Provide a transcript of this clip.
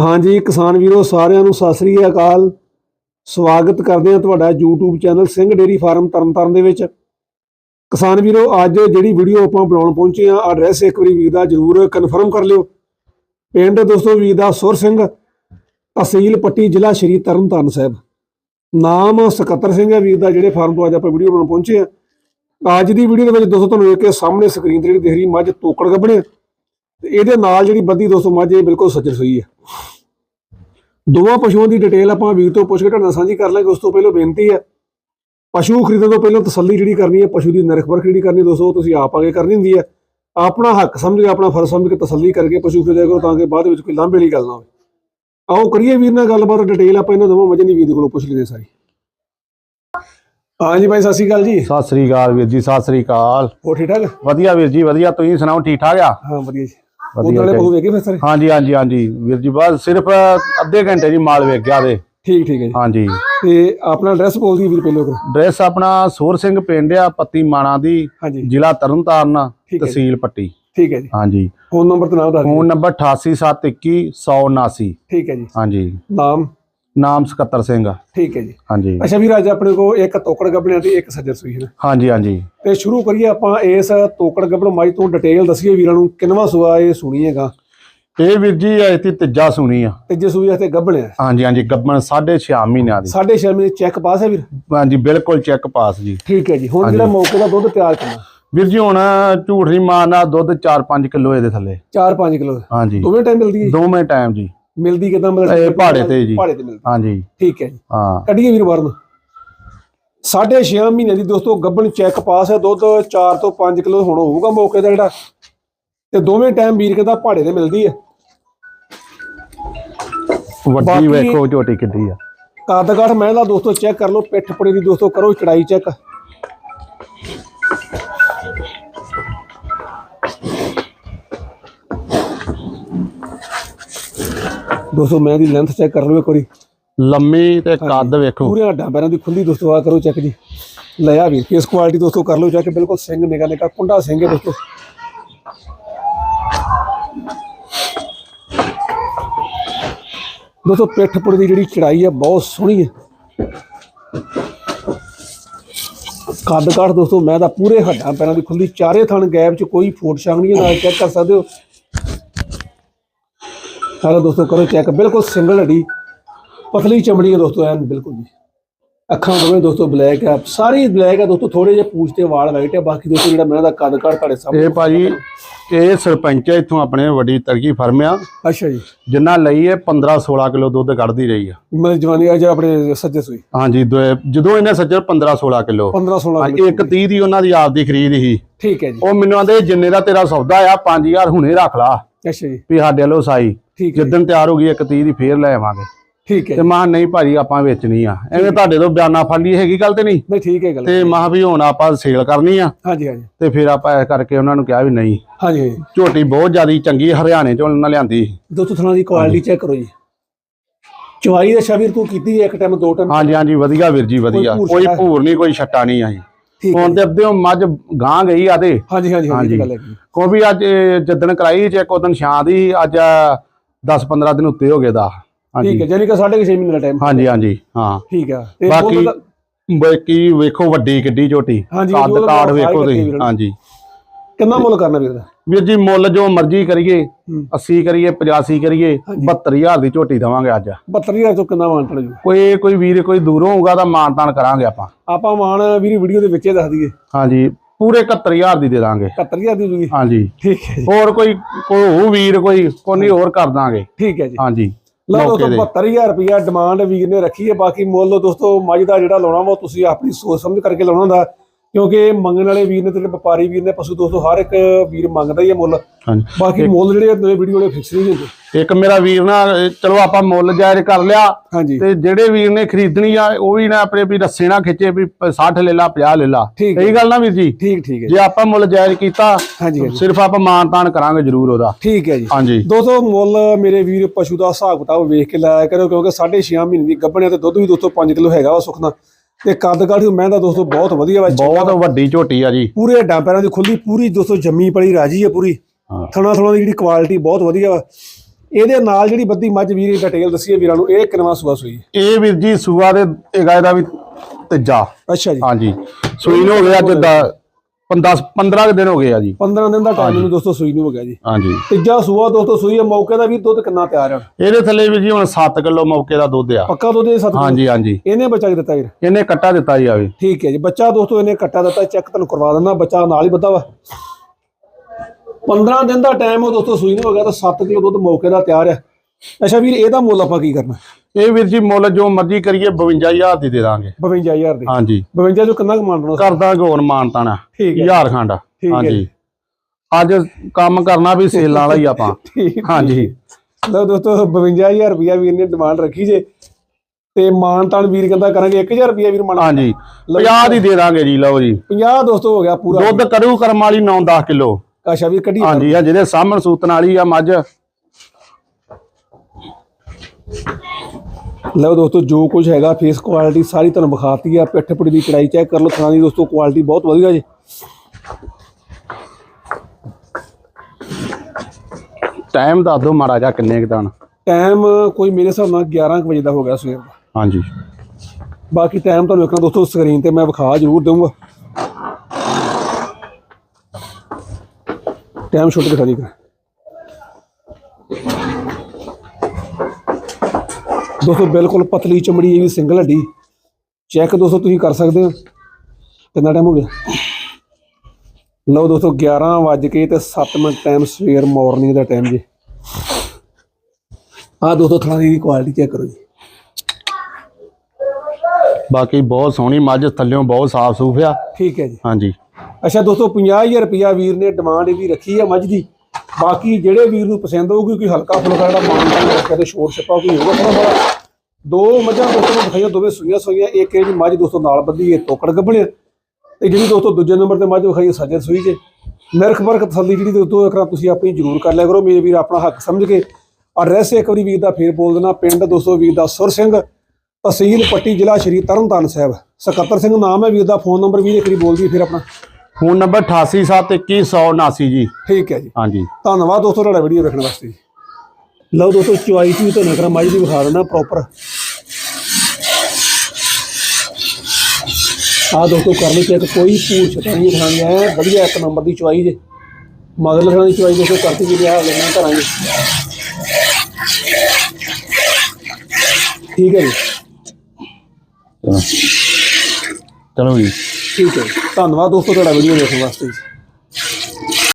ਹਾਂਜੀ, ਕਿਸਾਨ ਵੀਰੋ, ਸਾਰਿਆਂ ਨੂੰ ਸਤਿ ਸ੍ਰੀ ਅਕਾਲ। ਸਵਾਗਤ ਕਰਦੇ ਹਾਂ ਤੁਹਾਡਾ YouTube channel Singh dairy farm Tarn Taran ਦੇ ਵਿੱਚ। ਕਿਸਾਨ ਵੀਰੋ, ਅੱਜ ਜਿਹੜੀ ਵੀਡੀਓ ਆਪਾਂ ਬਣਾਉਣ ਪਹੁੰਚੇ ਆ ਐਡਰੈਸ ਇੱਕ ਵਾਰੀ ਵੀਰ ਦਾ ਜਰੂਰ ਕਨਫਰਮ ਕਰ ਲਿਓ। ਪਿੰਡ ਦੋਸਤੋ, ਵੀਰ ਦਾ ਸੁਰ ਸਿੰਘ, ਤਹਿਸੀਲ ਪੱਟੀ, ਜ਼ਿਲ੍ਹਾ ਸ਼੍ਰੀ ਤਰਨਤਾਰਨ ਸਾਹਿਬ। ਨਾਮ ਸਕੱਤਰ ਸਿੰਘ ਹੈ ਵੀਰ ਦਾ, ਜਿਹੜੇ ਫਾਰਮ ਤੋਂ ਅੱਜ ਆਪਾਂ ਵੀਡੀਓ ਬਣਾਉਣ ਪਹੁੰਚੇ ਆ ਅੱਜ ਦੀ ਵੀਡੀਓ ਦੇ ਵਿੱਚ ਦੋਸਤੋ, ਤੁਹਾਨੂੰ ਇੱਕ ਸਾਹਮਣੇ ਸਕਰੀਨ ਤੇ ਜਿਹੜੀ ਦਿਖ ਰਹੀ, ਮੱਝ ਤੋਕੜ ਗੱਭਣੇ ਤੇ ਇਹਦੇ ਨਾਲ ਜਿਹੜੀ ਬੱਦੀ ਦੋਸਤੋ, ਮੱਝ ਇਹ ਬਿਲਕੁਲ ਸੱਜਰ ਸੋਈ ਹੈ। ਦੋਵਾਂ ਪਸ਼ੂਆਂ ਦੀ ਡਿਟੇਲ ਆਪਾਂ ਵੀਰ ਤੋਂ ਪੁੱਛ ਕੇ ਤੁਹਾਡੇ ਨਾਲ ਸਾਂਝੀ ਕਰ ਲਾਂਗੇ ਉਸ ਤੋਂ ਪਹਿਲਾਂ ਬੇਨਤੀ ਹੈ ਪਸ਼ੂ ਖਰੀਦਣ ਤੋਂ ਪਹਿਲਾਂ ਤਸੱਲੀ ਜਿਹੜੀ ਕਰਨੀ ਹੈ ਪਸ਼ੂ ਦੀ ਨਿਰਖ ਪਰਖ ਜਿਹੜੀ ਕਰਨੀ ਦੋਸਤੋ ਤੁਸੀਂ ਆਪ ਆਗੇ ਕਰਨੀ ਹੁੰਦੀ ਹੈ। ਆਪਣਾ ਹੱਕ ਸਮਝ ਕੇ ਆਪਣਾ ਫਰਜ਼ ਸਮਝ ਕੇ ਤਸੱਲੀ ਕਰਕੇ ਪਸ਼ੂ ਖਰੀਦਿਆ ਕਰੋ ਤਾਂ ਕਿ ਬਾਅਦ ਵਿੱਚ ਕੋਈ ਲਾਂਭੇ ਵਾਲੀ ਗੱਲ ਨਾ ਹੋਵੇ। ਆਓ ਕਰੀਏ ਵੀਰ ਨਾਲ ਗੱਲਬਾਤ ਡਿਟੇਲ ਆਪਾਂ ਇਹਨਾਂ ਦੋਵਾਂ ਮੱਝਾਂ ਦੀ ਵੀਰ ਕੋਲੋਂ ਪੁੱਛ ਲਈਏ ਸਾਰੀ। ਹਾਂਜੀ ਭਾਈ ਸਤਿ ਸ਼੍ਰੀ ਅਕਾਲ ਜੀ। ਸਤਿ ਸ੍ਰੀ ਅਕਾਲ ਵੀਰ ਜੀ ਸਤਿ ਸ੍ਰੀ ਅਕਾਲ। ਹੋਰ ਠੀਕ ਠਾਕ? ਵਧੀਆ ਵੀਰ ਜੀ ਵਧੀਆ। ਤੁਸੀਂ ਸੁਣਾਓ ਠੀਕ ਠਾਕ ਆ? ਹਾਂ ਵਧੀਆ ਜੀ। ਉਹ ਵਧੀਆ ਨਾਲੇ ਜੀ। ਪਸ਼ੂ ਵੇਖੇ ਫਿਰ ਸਾਰੇ? ਹਾਂਜੀ ਹਾਂਜੀ ਹਾਂਜੀ। ਵੀਰ ਜੀ ਬਸ ਸਿਰਫ ਅੱਧੇ ਘੰਟੇ ਦੀ ਮਾਲ ਵੇਖ ਗਿਆ ਦੇ ਠੀਕ ਠੀਕ ਹੈ ਜੀ। ਹਾਂਜੀ। ਤੇ ਆਪਣਾ ਐਡਰੈਸ ਬੋਲ ਦੀ ਵੀਰ ਪਹਿਲੋਂ ਕਰੋ ਡਰੈਸ ਆਪਣਾ ਸੂਰ ਸਿੰਘ ਪਿੰਡ ਆ ਪੱਤੀ ਮਾਣਾ ਦੀ ਜ਼ਿਲ੍ਹਾ ਤਰਨਤਾਰਨ ਜੀ। ਤਹਿਸੀਲ ਪੱਟੀ। ਠੀਕ ਹੈ ਜੀ। ਹਾਂਜੀ। ਫੋਨ ਨੰਬਰ ਤੇ ਨਾਮ ਦੱਸ ਦਿਓ। ਫੋਨ ਨੰਬਰ 88712179 ਠੀਕ ਹੈ ਜੀ। ਹਾਂਜੀ। ਨਾਮ? ਨਾਮ ਸਕੱਤਰ ਸਿੰਘ ਆ। ਠੀਕ ਹੈ ਜੀ। ਹਾਂਜੀ। ਅੱਛਾ ਵੀਰ ਅੱਜ ਆਪਣੇ ਕੋ ਇੱਕ ਤੋਕੜ ਗੱਬਣਿਆ ਤੇ ਇੱਕ ਸੱਜਰ ਸੂਈ ਹੈ ਨਾ। ਹਾਂਜੀ ਹਾਂਜੀ। ਤੇ ਸ਼ੁਰੂ ਕਰੀਏ ਆਪਾਂ ਇਸ ਤੋਕੜ ਗੱਬਣ ਮਾਈ ਤੋਂ ਡਿਟੇਲ ਦਸੀਏ ਵੀਰਾਂ ਨੂੰ ਕਿੰਨਵਾ ਸੂਆ ਇਹ ਸੁਣੀ ਹੈਗਾ। ਇਹ ਵੀਰ ਜੀ ਐਤੀ ਤੀਜਾ ਸੁਣੀ ਆ। ਤੇ ਜੇ ਸੂਈ ਤੇ ਗੱਬਣਿਆ ਹਾਂਜੀ ਹਾਂਜੀ ਗੱਬਣ 6.5 ਮਹੀਨਿਆਂ ਦੀ। ਸਾਢੇ ਛੇ ਮਹੀਨੇ ਚੈੱਕ ਪਾਸ ਹੈ ਵੀਰ? ਹਾਂਜੀ ਬਿਲਕੁਲ ਚੈੱਕ ਪਾਸ ਜੀ। ਠੀਕ ਹੈ ਜੀ। ਹੁਣ ਜਿਹੜਾ ਮੌਕੇ ਦਾ ਦੁੱਧ ਤਿਆਰ ਕਰਨਾ। ਵੀਰ ਜੀ ਹੁਣ ਝੂਠ ਨਹੀਂ ਮਾਰਨਾ ਦੁੱਧ 4-5 ਕਿਲੋ ਇਹਦੇ ਥੱਲੇ। 4-5 ਕਿਲੋ। ਹਾਂਜੀ। ਦੋਵੇਂ ਟਾਈਮ ਮਿਲਦੀ ਹੈ ਦੋਵੇਂ ਟਾਈਮ ਜੀ। ਮਿਲਦੀ ਕਿਦਾਂ ਮਤਲਬ ਇਹ ਪਹਾੜੇ ਤੇ ਜੀ। ਪਹਾੜੇ ਤੇ ਮਿਲਦੀ। ਹਾਂਜੀ ਠੀਕ ਹੈ ਜੀ। ਹਾਂ। ਕੱਢੀਏ ਵੀਰ ਬਾਹਰ ਨੂੰ ਸਾਢੇ ਛੇ ਮਹੀਨੇ ਦੀ ਦੋਸਤੋ ਗੱਬਣ ਚੈੱਕ ਪਾਸ ਹੈ। ਦੁੱਧ 4 ਤੋਂ 5 ਕਿਲੋ ਹੁਣ ਹੋਊਗਾ ਮੌਕੇ ਦਾ ਜਿਹੜਾ। ਤੇ ਦੋਵੇਂ ਟਾਈਮ ਵੀਰ ਕਹਿੰਦਾ ਪਹਾੜੇ ਤੇ ਮਿਲਦੀ ਹੈ। ਵੱਡੀ ਵੇਖੋ ਝੋਟੀ ਕਿੱਡੀ ਆ। ਕਾਦਗੜ ਮੈਂ ਦਾ ਦੋਸਤੋ ਚੈੱਕ ਕਰ ਲਓ। ਪਿੱਠ ਪੜੇ ਦੀ ਦੋਸਤੋ ਕਰੋ ਚੜਾਈ ਚੈੱਕ ਦੋਸਤੋ ਮੈਂ ਦੀ ਲੈਂਥ ਚੈੱਕ ਕਰ ਲਓ ਇੱਕ ਵਾਰੀ। ਲੰਮੀ ਤੇ ਕੱਦ ਵੇਖੋ। ਪੂਰੇ ਹੱਡਾਂ ਪੈਰਾਂ ਦੀ ਖੁੱਲੀ ਦੋਸਤੋ ਆ ਕਰੋ ਚੈੱਕ ਜੀ। ਲਿਆ ਵੀ ਫੇਸ ਕੁਆਲਿਟੀ ਦੋਸਤੋ ਕਰ ਲਓ ਚੈੱਕ ਬਿਲਕੁਲ ਸਿੰਘ ਨਿਕਾ ਨਿਕਾ ਕੁੰਡਾ ਸਿੰਘ ਹੈ ਦੋਸਤੋ। ਦੋਸਤੋ ਪਿੱਠ ਪੁੜ ਦੀ ਜਿਹੜੀ ਚੜਾਈ ਹੈ ਬਹੁਤ ਸੋਹਣੀ ਹੈ। ਕੱਦ ਕਾਠ ਦੋਸਤੋ ਮੈਂ ਤਾਂ ਪੂਰੇ ਹੱਡਾਂ ਪੈਰਾਂ ਦੀ ਖੁੱਲੀ ਚਾਰੇ ਥਣ ਗੈਪ ਚ ਕੋਈ ਫੋਟ ਛਾਂਗ ਨਹੀਂ ਹੈ ਨਾਲ ਚੈੱਕ ਕਰ ਸਕਦੇ ਹੋ। ਸਾਰਾ ਦੋਸਤੋ ਕਰੋ ਚੈੱਕ ਬਿਲਕੁਲ ਸਿੰਗਲ ਹੱਡੀ ਪਤਲੀ ਚਮੜੀ ਹੈ ਦੋਸਤੋ ਐਨ ਬਿਲਕੁਲ ਜੀ। ਅੱਖਾਂ ਦੋਵੇਂ ਦੋਸਤੋ ਬਲੈਕ ਹੈ ਸਾਰੀ ਬਲੈਕ ਹੈ ਦੋਸਤੋ ਥੋੜੇ ਜਿਹੇ ਪੂਛ ਤੇ ਵਾਲ ਵਾਈਟ ਹੈ ਬਾਕੀ ਦੋਸਤੋ ਜਿਹੜਾ ਮੈਂ ਦਾ ਕੱਦ ਕਾਠ ਤੁਹਾਡੇ ਸਾਹਮਣੇ। ਇਹ ਭਾਜੀ ਇਹ ਸਰਪੰਚ ਹੈ ਇੱਥੋਂ ਆਪਣੇ ਵੱਡੀ ਤਰਕੀ ਫਰਮ ਆ। ਅੱਛਾ ਜੀ। ਜਿੰਨਾ ਲਈ ਇਹ 15 16 ਕਿਲੋ ਦੁੱਧ ਕੱਢਦੀ ਰਹੀ ਆ। ਮੈਂ ਜਵਾਨੀ ਆ ਜਿਹੜਾ ਆਪਣੇ ਸੱਜੇ ਸੂਈ। ਹਾਂਜੀ ਜਦੋਂ ਇਹਨੇ ਸੱਜਰ 15 16 ਕਿਲੋ। 15 16 ਹਾਂਜੀ, ਇੱਕ 30 ਦੀ ਉਹਨਾਂ ਦੀ ਆਪ ਦੀ ਖਰੀਦ ਸੀ। ਠੀਕ ਹੈ ਜੀ। ਉਹ ਮੈਨੂੰ ਆਂਦੇ ਜਿੰਨੇ ਦਾ ਤੇਰਾ ਸੌਦਾ ਆ 5000 ਹੁਣੇ ਰੱਖ ਲਾ। ਅੱਛਾ ਜੀ। ਵੀ ਸਾਡੇ ਵੱਲੋਂ ਸਾਈ। ਠੀਕ ਹੈ ਜਿੱਦਣ ਤਿਆਰ ਹੋ ਗਈ ਇੱਕ 30 ਦੀ ਫੇਰ ਲੈ ਆਵਾਂਗੇ। ਠੀਕ ਹੈ ਤੇ। ਮਾਂ ਨਹੀਂ ਭਾਜੀ ਆਪਾਂ ਵੇਚਣੀ ਆ। ਐਵੇਂ ਤੁਹਾਡੇ ਤੋਂ ਬਿਆਨਾ ਫਾਲੀ ਹੈਗੀ ਗੱਲ ਤੇ ਨਹੀਂ? ਨਹੀਂ ਠੀਕ ਹੈ ਗੱਲ ਤੇ ਮਾਂ ਵੀ ਹੁਣ ਆਪਾਂ ਸੇਲ ਕਰਨੀ ਆ। ਹਾਂਜੀ ਹਾਂਜੀ। ਤੇ ਫਿਰ ਆਪਾਂ ਇਸ ਕਰਕੇ ਉਹਨਾਂ ਨੂੰ ਕਿਹਾ ਵੀ ਨਹੀਂ। ਹਾਂਜੀ ਝੋਟੀ ਬਹੁਤ ਜ਼ਿਆਦੀ ਚੰਗੀ ਹਰਿਆਣੇ ਚੋਂ ਉਹਨਾਂ ਲਿਆਂਦੀ। ਦੋਸਤੋ ਥਣਾ ਦੀ ਕੁਆਲਿਟੀ ਚੈੱਕ ਕਰੋ ਜੀ। ਚਵਾਈ ਦਾ ਸ਼ਾਵੀਰ ਤੂੰ ਕੀਤੀ ਹੈ ਇੱਕ ਟਾਈਮ ਦੋ ਟਾਈਮ ਹਾਂਜੀ ਹਾਂਜੀ ਵਧੀਆ ਵੀਰ ਜੀ ਵਧੀਆ। ਕੋਈ? ਭੂਰ ਨਹੀਂ ਕੋਈ ਛੱਟਾ ਨਹੀਂ ਆਈ। ਹੁਣ ਤੇ ਅੱਧੇ ਮੱਝ ਗਾਂ ਗਈ ਆ ਤੇ। ਹਾਂਜੀ ਹਾਂਜੀ ਹਾਂਜੀ ਹਾਂਜੀ। ਇਹ ਤਾਂ ਗੱਲ ਹੈ ਕੋ ਵੀ ਅੱਜ ਜਿੱਦਣ ਕਰਾਈ ਚੈੱਕ ਉਦੋਂ ਛਾਂ ਦੀ ਅੱਜ 10 15 ਦਿਨ ਉੱਤੇ ਹੋ ਗਏ ਦਾ ਠੀਕ ਹੈ ਜਾਨੀ ਕਿ 6.5 ਮਹੀਨੇ ਦਾ ਟਾਈਮ ਹਾਂਜੀ ਹਾਂਜੀ ਹਾਂ। ਠੀਕ ਹੈ ਤੇ ਬਾਕੀ ਬਾਕੀ ਵੇਖੋ ਵੱਡੀ ਕਿੱਡੀ ਝੋਟੀ। ਕੱਦ ਸਾਈ ਵੇਖੋ ਤੁਸੀਂ। ਹਾਂਜੀ। ਕਿੰਨਾ ਮੁੱਲ ਕਰਨਾ ਵੀਰ ਵੀਰ ਜੀ ਮੁੱਲ ਜੋ ਮਰਜ਼ੀ ਕਰੀਏ ਹੂੰ। 80 ਕਰੀਏ 85 ਕਰੀਏ 72000 ਦੀ ਝੋਟੀ ਦਵਾਂਗੇ ਅੱਜ। 72000 ਤੋਂ ਕਿੰਨਾ ਮਾਨਟਣ ਜੀ ਕੋਈ ਕੋਈ ਵੀਰ ਕੋਈ ਦੂਰੋਂ ਹੋਊਗਾ ਤਾਂ ਮਾਨਤਾਨ ਕਰਾਂਗੇ ਆਪਾਂ। ਆਪਾਂ ਮਾਨ ਵੀਰੀ ਵੀਡੀਓ ਦੇ ਵਿੱਚ ਦੱਸ ਦਈਏ। ਹਾਂਜੀ ਪੂਰੇ 71000 ਦੀ ਦੇ ਦਾਂਗੇ। 71000 ਦੀ ਜੂਗੀ ਹਾਂਜੀ। ਠੀਕ ਹੈ ਜੀ। ਹੋਰ ਕੋਈ ਕੋਈ ਵੀਰ ਕੋਈ ਕੋਈ ਨਹੀਂ ਹੋਰ ਕਰ ਦਾਂਗੇ। ਠੀਕ ਹੈ ਜੀ। ਹਾਂਜੀ। ਲਓ ਮੌਕੇ ਦੋਸਤੋ ਦੇ। 72000 ਰੁਪਇਆ ਡਿਮਾਂਡ ਵੀਰ ਨੇ ਰੱਖੀ ਹੈ ਬਾਕੀ ਮੁੱਲ ਦੋਸਤੋ ਮੱਝ ਦਾ ਜਿਹੜਾ ਲਾਉਣਾ ਵਾ ਤੁਸੀਂ ਆਪਣੀ ਸੋਚ ਸਮਝ ਕਰਕੇ ਲਾਉਣਾ ਹੁੰਦਾ। ਕਿਉਂਕਿ ਮੰਗਣ ਵਾਲੇ ਵੀਰ ਨੇ ਤੇ ਵਪਾਰੀ ਵੀਰ ਨੇ ਪਸ਼ੂ ਦੋਸਤੋ ਹਰ ਇੱਕ ਵੀਰ ਮੰਗਦਾ ਹੀ ਹੈ ਮੁੱਲ। ਹਾਂਜੀ। ਬਾਕੀ ਮੁੱਲ ਜਿਹੜੇ ਨਵੇਂ ਵੀਡੀਓ ਵਾਲੇ ਫਿਕਸ ਨਹੀਂ ਹੁੰਦੇ ਇੱਕ ਮੇਰਾ ਵੀਰ ਨਾ ਚਲੋ ਆਪਾਂ ਮੁੱਲ ਜਾਇਜ਼ ਕਰ ਲਿਆ। ਤੇ ਜਿਹੜੇ ਵੀਰ ਨੇ ਖਰੀਦਣੀ ਆ ਉਹ ਵੀ ਨਾ ਆਪਣੇ ਵੀ ਰੱਸੇ ਨਾ ਖਿੱਚੇ ਵੀ 60 ਲੈ ਲਾ 50 ਲੈ ਲਾ। ਸਹੀ ਗੱਲ ਨਾ ਵੀਰ ਜੀ? ਠੀਕ ਠੀਕ ਹੈ ਜੀ। ਆਪਾਂ ਮੁੱਲ ਜਾਇਜ਼ ਕੀਤਾ ਸਿਰਫ ਆਪਾਂ ਮਾਨਤਾਨ ਕਰਾਂਗੇ ਜ਼ਰੂਰ ਉਹਦਾ। ਠੀਕ ਹੈ ਜੀ। ਹਾਂਜੀ। ਦੋਸਤੋ ਮੁੱਲ ਮੇਰੇ ਵੀਰ ਪਸ਼ੂ ਦਾ ਹਿਸਾਬ ਕਿਤਾਬ ਵੇਖ ਕੇ ਲਾਇਆ ਕਰੋ ਕਿਉਂਕਿ 6.5 ਮਹੀਨੇ ਦੀ ਗੱਭਣ ਹੈ ਤੇ ਦੁੱਧ ਵੀ ਦੋਸਤੋ 5 ਕਿਲੋ ਹੈਗਾ ਵਾ ਸੁਖਨਾ ਤੇ ਕੱਦ ਕਾਠ ਮੈਂ ਦਾ ਦੋਸਤੋ ਬਹੁਤ ਵਧੀਆ ਵਾ ਬਹੁਤ ਵੱਡੀ ਝੋਟੀ ਆ ਜੀ। ਪੂਰੇ ਹੱਡਾਂ ਪੈਰਾਂ ਦੀ ਖੁੱਲੀ ਪੂਰੀ ਦੋਸਤੋ ਜੰਮੀ ਪਲੀ ਰਾਜੀ ਹੈ ਪੂਰੀ। ਥਣਾ ਥਣਾ ਦੀ ਜਿਹੜੀ ਕੁਆਲਿਟੀ ਬਹੁਤ ਵਧੀਆ ਵਾ। ਇਹਦੇ ਨਾਲ ਜਿਹੜੀ ਬੱਦੀ ਮੱਝ ਵੀਰ ਡਿਟੇਲ ਦੱਸੀਏ ਵੀਰਾਂ ਨੂੰ ਇਹ ਕਿੰਨਵਾਂ ਸੂਆ ਸੂਈ? ਇਹ ਵੀਰ ਜੀ ਸੂਆ ਦੇ ਇਹਦਾ ਵੀ ਤੀਜਾ। ਅੱਛਾ ਜੀ। ਹਾਂਜੀ। ਸੂਈ ਨੂੰ ਹੋ ਗਿਆ ਅੱਜ 10 15 ਕੁ ਦਿਨ ਹੋ ਗਏ ਆ ਜੀ। 15 ਦਿਨ ਦਾ ਟਾਈਮ ਨੂੰ ਦੋਸਤੋ ਸੂਈ ਨੂੰ ਹੋ ਗਿਆ ਜੀ। ਹਾਂਜੀ। ਤੀਜਾ ਸੂਆ ਦੋਸਤੋ ਸੂਈ ਹੈ ਮੌਕੇ ਦਾ ਵੀ ਦੁੱਧ ਕਿੰਨਾ ਤਿਆਰ ਹੈ ਇਹਦੇ ਥੱਲੇ ਵੀਰ ਜੀ ਹੁਣ 7 ਕਿਲੋ ਮੌਕੇ ਦਾ ਦੁੱਧ ਆ। ਪੱਕਾ ਦੁੱਧ ਇਹ ਸੱਤ ਕਿਲੋ? ਹਾਂਜੀ ਹਾਂਜੀ। ਇਹਨੇ ਬੱਚਾ ਕੀ ਦਿੱਤਾ ਵੀਰ ਇਹਨੇ ਕੱਟਾ ਦਿੱਤਾ ਜੀ ਆਵੇ। ਠੀਕ ਹੈ ਜੀ ਬੱਚਾ ਦੋਸਤੋ ਇਹਨੇ ਕੱਟਾ ਦਿੱਤਾ ਚੈੱਕ ਤੁਹਾਨੂੰ ਕਰਵਾ ਦਿੰਦਾ ਬੱਚਾ ਨਾਲ ਹੀ ਬੱਧਾ ਵਾ। 15 ਦਿਨ ਦਾ ਟਾਈਮ ਉਹ ਦੋਸਤੋ ਸੂਈ ਨੂੰ ਹੋ ਗਿਆ ਤਾਂ 7 ਕਿਲੋ ਦੁੱਧ ਮੌਕੇ ਦਾ ਤਿਆਰ ਹੈ ਅੱਛਾ ਵੀਰ ਇਹਦਾ ਮੁੱਲ ਆਪਾਂ ਕੀ ਕਰਨਾ? ਇਹ ਵੀਰ ਜੀ ਮੁੱਲ ਜੋ ਮਰਜ਼ੀ ਕਰੀਏ 52000 ਦੀ ਦੇ ਦਾਂਗੇ। 52000 ਦੀ? ਹਾਂਜੀ। 52 ਜੋ ਕਿੰਨਾ ਕੁ ਮੰਨਣਾ ਕਰਦਾ ਗੋਨ ਮਾਨਤਾਣਾ ਠੀਕ ਹੈ। ਹਜ਼ਾਰ ਖੰਡ। ਹੈ ਹਾਂਜੀ। ਅੱਜ ਕੰਮ ਕਰਨਾ ਵੀ ਸੇਲਾਂ ਵਾਲਾ ਹੀ ਆਪਾਂ। ਹਾਂਜੀ। ਲਓ ਦੋਸਤੋ 52000 ਰੁਪਿਆ ਵੀਰ ਨੇ ਡਿਮਾਂਡ ਰੱਖੀ ਜੇ। ਤੇ ਮਾਨ ਤਾਨ ਵੀਰ ਕਹਿੰਦਾ ਕਰਾਂਗੇ 1000 ਰੁਪਿਆ ਵੀਰ ਮਾਨ ਹਾਂਜੀ। 50 ਦੀ ਦੇ ਦਾਂਗੇ ਜੀ ਲਓ ਜੀ। 50 ਦੋਸਤੋ ਹੋ ਗਿਆ ਪੂਰਾ। ਦੁੱਧ ਕਰੂ ਕਰਮ ਵਾਲੀ 9-10 ਕਿਲੋ। ਕਾਸ਼ਾ ਵੀਰ ਕੱਢੀ ਹਾਂਜੀ ਜਿਹਦੇ ਸਾਹਮਣ ਸੂਤਨ ਵਾਲੀ ਆ ਮੱਝ। ਲਓ ਦੋਸਤੋ ਜੋ ਕੁਝ ਹੈਗਾ ਫੇਸ ਕੁਆਲਿਟੀ ਸਾਰੀ ਤੁਹਾਨੂੰ ਵਿਖਾਤੀ ਆ। ਪਿੱਠ ਪੁੜੀ ਦੀ ਚੜਾਈ ਚੈੱਕ ਕਰ ਲਓ ਥਾਂ ਦੀ ਦੋਸਤੋ ਕੁਆਲਿਟੀ ਬਹੁਤ ਵਧੀਆ ਜੀ। ਟਾਈਮ ਦੱਸ ਦਿਓ ਮਾੜਾ ਜਿਹਾ ਕਿੰਨੇ ਕੁ ਦਿਨ ਟਾਈਮ ਕੋਈ ਮੇਰੇ ਹਿਸਾਬ ਨਾਲ 11 ਕੁ ਵਜੇ ਦਾ ਹੋ ਗਿਆ ਸਵੇਰ ਦਾ। ਹਾਂਜੀ। ਬਾਕੀ ਟਾਈਮ ਤੁਹਾਨੂੰ ਵੇਖਣਾ ਦੋਸਤੋ ਸਕਰੀਨ ਤੇ ਮੈਂ ਵਿਖਾ ਜ਼ਰੂਰ ਦਊਂਗਾ। ਟਾਈਮ ਛੁੱਟ ਕੇ ਸਾਰੀ ਕਰ। ਦੋਸਤੋ ਬਿਲਕੁਲ ਪਤਲੀ ਚਮੜੀ ਇਹ ਵੀ ਸਿੰਗਲ ਹੱਡੀ। ਚੈੱਕ ਦੋਸਤੋ ਤੁਸੀਂ ਕਰ ਸਕਦੇ ਹੋ। ਕਿੰਨਾ ਟਾਈਮ ਹੋ ਗਿਆ? ਲਓ ਦੋਸਤੋ 11 ਵੱਜ ਕੇ ਤੇ 7 ਮਿੰਟ ਟਾਈਮ ਸਵੇਰ ਮਾਰਨਿੰਗ ਦਾ ਟਾਈਮ ਜੀ। ਆਹ ਦੋਸਤੋ ਥਾਂ ਦੀ ਕੁਆਲਿਟੀ ਚੈੱਕ ਕਰੋ ਜੀ। ਬਾਕੀ ਬਹੁਤ ਸੋਹਣੀ ਮੱਝ ਥੱਲਿਓਂ ਬਹੁਤ ਸਾਫ਼ ਸੂਫ ਆ। ਠੀਕ ਹੈ ਜੀ। ਹਾਂਜੀ। ਅੱਛਾ ਦੋਸਤੋ 50000 ਰੁਪਿਆ ਵੀਰ ਨੇ ਡਿਮਾਂਡ ਇਹਦੀ ਰੱਖੀ ਆ ਮੱਝ ਦੀ। ਬਾਕੀ ਜਿਹੜੇ ਵੀਰ ਨੂੰ ਪਸੰਦ ਹੋਊਗੀ ਕੋਈ ਹਲਕਾ ਫੁਲਕਾ ਜਿਹੜਾ ਮਾਨਤਾਨ ਰੱਖਿਆ ਤੇ ਸ਼ੋਰ ਛਪਾ ਕੋਈ ਹੋਊਗਾ ਥੋੜਾ ਥੋੜਾ ਦੋ ਮੱਝਾਂ ਦੋਸਤੋ ਨੂੰ ਦਿਖਾਈਆਂ ਦੋਵੇਂ ਸੂਈਆਂ ਸੂਈਆਂ, ਇੱਕ ਇਹਦੀ ਮੱਝ ਦੋਸਤੋ ਨਾਲ ਬੱਧੀ ਇਹ ਤੋਕੜ ਗੱਭਣਿਆ। ਤੇ ਜਿਹੜੀ ਦੋਸਤੋ ਦੂਜੇ ਨੰਬਰ ਤੇ ਮੱਝ ਵਿਖਾਈ ਸੱਜਰ ਸੂਈ ਜੇ। ਨਿਰਖ ਬਰਖ ਤਸੱਲੀ ਜਿਹੜੀ ਦੋਸਤੋ, ਇੱਕ ਤੁਸੀਂ ਆਪਣੀ ਜ਼ਰੂਰ ਕਰ ਲਿਆ ਕਰੋ, ਮੇਰੇ ਵੀਰ ਆਪਣਾ ਹੱਕ ਸਮਝ ਕੇ। ਐਡਰੈਸ ਇੱਕ ਵਾਰੀ ਵੀਰ ਦਾ ਫੇਰ ਬੋਲ ਦੇਣਾ, ਪਿੰਡ ਦੋਸਤੋ ਵੀਰ ਦਾ ਸੁਰ ਸਿੰਘ, ਤਹਿਸੀਲ ਪੱਟੀ ਜ਼ਿਲ੍ਹਾ ਸ਼੍ਰੀ ਤਰਨਤਾਰਨ ਸਾਹਿਬ। ਸਕੱਤਰ ਸਿੰਘ ਨਾਮ ਹੈ ਵੀਰ ਦਾ, ਫੋਨ ਨੰਬਰ ਵੀ ਇੱਕ ਵਾਰੀ ਬੋਲ ਦਈਏ ਫਿਰ ਆਪਣਾ। ਫੋਨ ਨੰਬਰ 88712179 ਜੀ। ਠੀਕ ਹੈ ਜੀ। ਹਾਂਜੀ। ਧੰਨਵਾਦ ਦੋਸਤੋ ਤੁਹਾਡਾ ਵੀਡੀਓ ਵੇਖਣ ਵਾਸਤੇ ਜੀ। ਲਓ ਦੋਸਤੋ ਚੁਆਈ ਵੀ ਤੁਹਾਨੂੰ ਕਰਾਂ ਮਾਈ ਦੀ ਵਿਖਾ ਦੇਣਾ ਪ੍ਰੋਪਰ ਆ ਦੋਸਤੋ ਕਰ ਲਓ ਚੈੱਕ ਕੋਈ ਪੂਰ ਛਟਾ ਨਹੀਂ ਉਠਾਣੀ ਹੈ ਵਧੀਆ ਇੱਕ ਨੰਬਰ ਦੀ ਚੁਆਈ ਜੇ। ਮਗਰ ਲਖਣਾ ਦੀ ਚੁਆਈ ਦੋਸਤੋ ਕਰਤੀ ਜੀ ਲਿਆ ਲੈਣਾ ਕਰਾਂਗੇ। ਠੀਕ ਹੈ ਜੀ। ਚਲੋ ਜੀ। ਠੀਕ ਹੈ ਜੀ। ਧੰਨਵਾਦ ਦੋਸਤੋ ਤੁਹਾਡਾ ਵੀਡੀਓ ਦੇਖਣ ਵਾਸਤੇ ਜੀ